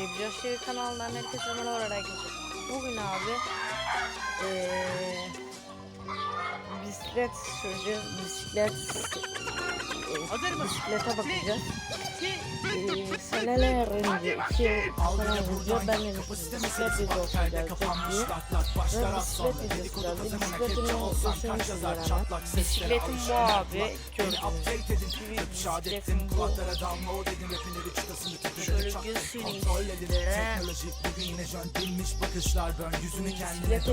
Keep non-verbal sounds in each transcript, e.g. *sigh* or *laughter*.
Yapacağız şey kanalından herkese merhaba arkadaşlar. Bugün abi eee bisiklet süreceğiz. Bisiklet Hazır mı? bisiklete bakacağız. Eee seneler önce, iki yıl falan önce ben bisiklet videosu gelecek diye. Ve bisiklet videosu geldi. Bisikletin videosunu çiziyor hemen. Bisikletim bu abi. Gördüğünüz gibi bisikletim bu. Şöyle göstereyim sizlere. Bisiklete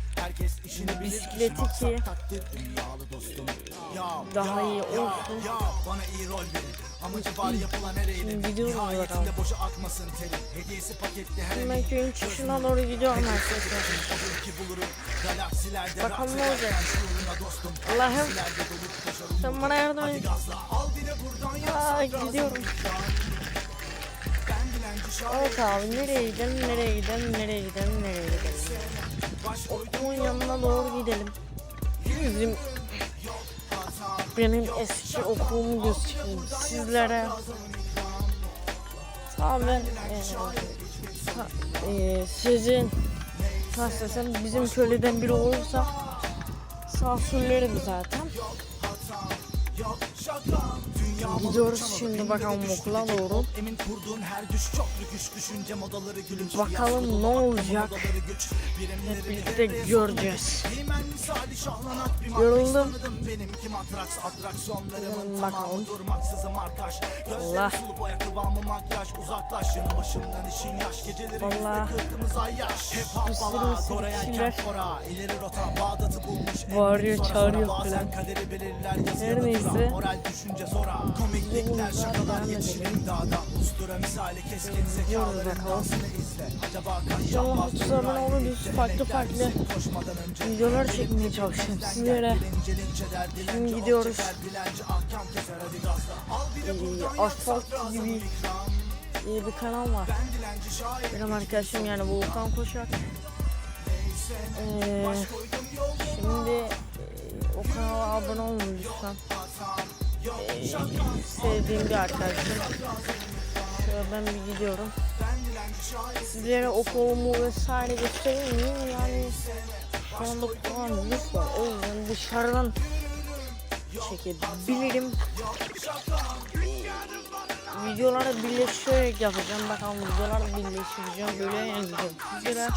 Bisikleti ki. daha iyi olsun. Bana iyi rol verin. Amacı var yapılan her eylem. Nihayetinde boşa akmasın terim Hediyesi paketli her Ben köyün çıkışına doğru gidiyorum arkadaşlar. Bakalım ne olacak. Allah'ım. Sen bana yardım et. Aa, gidiyorum. Evet abi nereye gidelim nereye gidelim nereye gidelim nereye gidelim. Okulun yanına doğru gidelim. Bizim benim eski okulumu göstereyim sizlere. Ben eee, ta- eee, sizin nasıl bizim köleden biri olursa sansürlerim zaten. Gidiyoruz şimdi bakalım okula doğru. Emin kurduğun her düş çok lüküş Düşünce modaları gülünç Bakalım ne olacak. Hep birlikte göreceğiz. Yoruldum. Benimki matraks atraksiyonlarımın tamamı durmaksızım Gözlerim Allah. sulu boya kıvamı makyaj Uzaklaş yanı başımdan işin yaş Gecelerimizde Allah. kırkımız ay yaş Hep hapala Koreyan kişiler kempora İleri rota Bağdat'ı bulmuş Bağırıyor, çağırıyor falan. Her neyse. Moral düşünce zora Komiklikler şakalar yetişir imdada Ustura misali keskin zekaların dansını izle Acaba kaç yapmaz 30 abone oluruz. Farklı farklı videolar çekmeye çalışıyorum sizlere. Şimdi gidiyoruz. Ee, asfalt gibi iyi bir kanal var. Benim arkadaşım yani Volkan Koşak. Ee, şimdi e, o kanala abone olun lütfen. Sevdiğim bir arkadaşım. Şöyle ben bir gidiyorum. Sizlere okulumu vesaire göstereyim mi? Yani şu anda koronavirüs var. O yüzden dışarıdan çekebilirim. Videoları birleştirerek yapacağım. Bakalım videoları birleştireceğim. Böyle yapacağım. Sizlere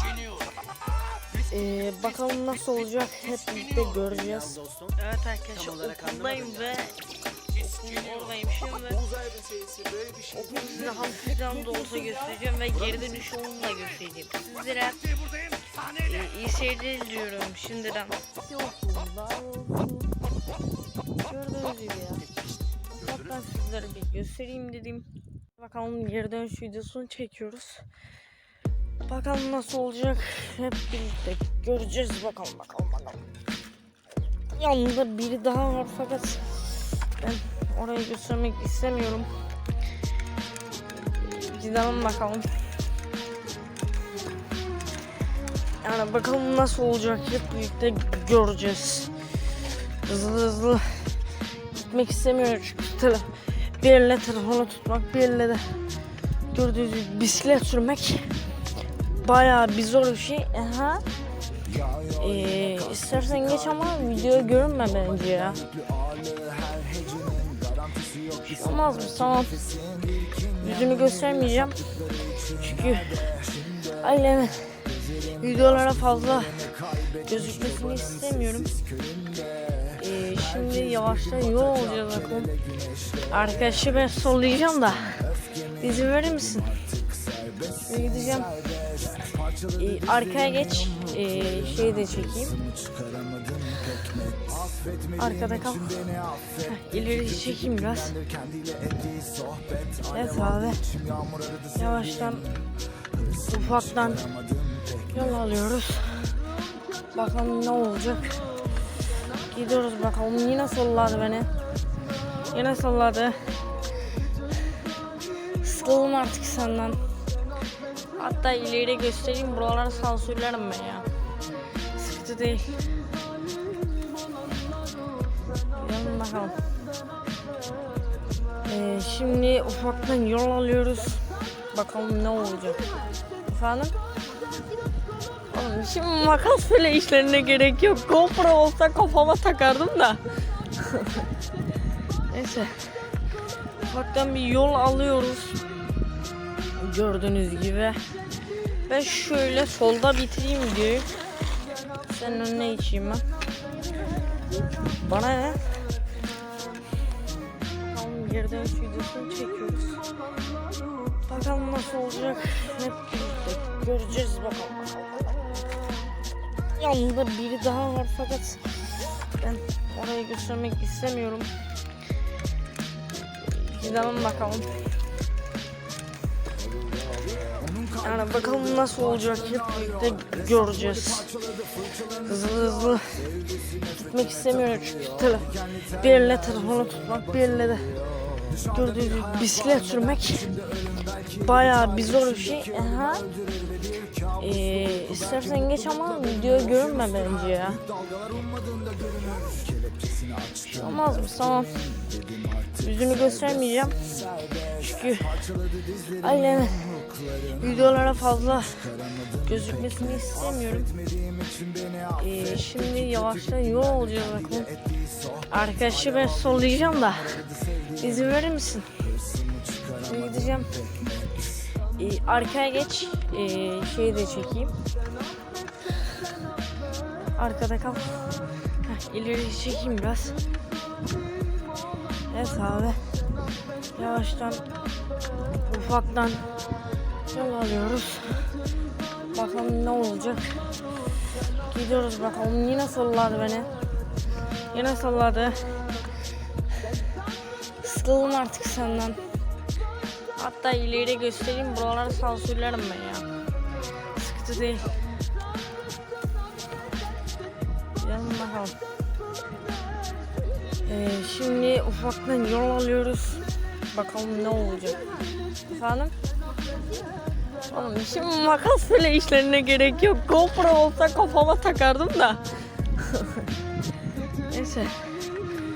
ee, bakalım nasıl olacak hep birlikte göreceğiz. Evet arkadaşlar okuldayım ve oradayım şimdi. Size hafiften de olsa göstereceğim ve geri dönüş yolunu da göstereceğim. Sizlere e, iyi seyirler diliyorum şimdiden. Gördüğünüz gibi ya. Ufaktan sizlere bir göstereyim dedim. Bakalım geri dönüş videosunu çekiyoruz. Bakalım nasıl olacak. Hep birlikte göreceğiz bakalım bakalım bakalım. Yanında biri daha var fakat ben orayı göstermek istemiyorum. Gidelim bakalım. Yani bakalım nasıl olacak hep birlikte göreceğiz. Hızlı hızlı gitmek istemiyorum çünkü tele, bir elle telefonu tutmak bir elle de gördüğünüz gibi bisiklet sürmek bayağı bir zor bir şey. Aha. Ee, istersen geç ama videoyu görünme bence ya. Olmaz mı? Tamam. Yüzümü göstermeyeceğim. Çünkü ailemin videolara fazla gözükmesini istemiyorum. Ee, şimdi yavaştan yol olacağız bakalım. Arkadaşı ben sollayacağım da. İzin verir misin? Şimdi gideceğim. Ee, arkaya geç. Ee, şey de çekeyim. Arkada kal. İleri çekeyim biraz. Evet abi. Yavaştan ufaktan yol alıyoruz. Bakalım ne olacak. Gidiyoruz bakalım. Yine solladı beni. Yine salladı. Sıkıldım artık senden. Hatta ileri göstereyim buraları sansürlerim ben ya. Sıkıntı değil. Ee, şimdi ufaktan yol alıyoruz. Bakalım ne olacak. Efendim? Oğlum şimdi makas bile işlerine gerek yok. GoPro olsa kafama takardım da. *laughs* Neyse. Ufaktan bir yol alıyoruz. Gördüğünüz gibi. Ben şöyle solda bitireyim diyor. Sen önüne içeyim ben. Bana ne? Tamam geri dönüş videosunu çekiyoruz. Bakalım nasıl olacak. Hep birlikte göreceğiz bakalım. Yanında biri daha var fakat ben orayı göstermek istemiyorum. Gidelim bakalım. Yani bakalım nasıl olacak hep birlikte göreceğiz. Hızlı hızlı gitmek istemiyorum çünkü tele, bir elle telefonu tutmak bir elle de gördüğünüz gibi bisiklet sürmek bayağı bir zor bir şey. Aha. Ee, istersen geç ama video görünme bence ya. Olmaz mı? Tamam. Yüzünü göstermeyeceğim. Çünkü ailemin videolara fazla gözükmesini istemiyorum. Ee, şimdi yavaştan yol olacağız bakalım. Arkadaşı ben sollayacağım da izin verir misin? Şimdi gideceğim. Ee, arkaya geç. Ee, şeyi de çekeyim. Arkada kal. Heh, ileri çekeyim biraz. Evet abi. Yavaştan ufaktan yol alıyoruz. Bakalım ne olacak. Gidiyoruz bakalım. Yine salladı beni. Yine salladı. Sıkıldım artık senden. Hatta ileri göstereyim buraları sansürlerim ben ya. Sıkıntı değil. Gidelim bakalım. Ee, şimdi ufaktan yol alıyoruz. Bakalım ne olacak. Efendim? Oğlum şimdi makas bile işlerine gerek yok. GoPro olsa kafama takardım da. *laughs* Neyse.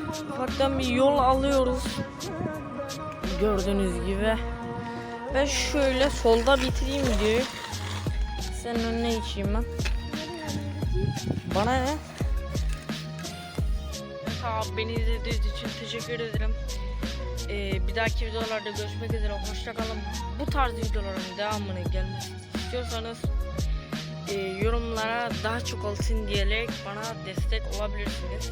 Ufaktan bir yol alıyoruz. Gördüğünüz gibi. Ben şöyle solda bitireyim diyor. Sen önüne içeyim ben. Bana ne? Tamam beni izlediğiniz için teşekkür ederim. Ee, bir dahaki videolarda görüşmek üzere. Hoşçakalın. Bu tarz videoların devamını gelmesini istiyorsanız e, yorumlara daha çok olsun diyerek bana destek olabilirsiniz.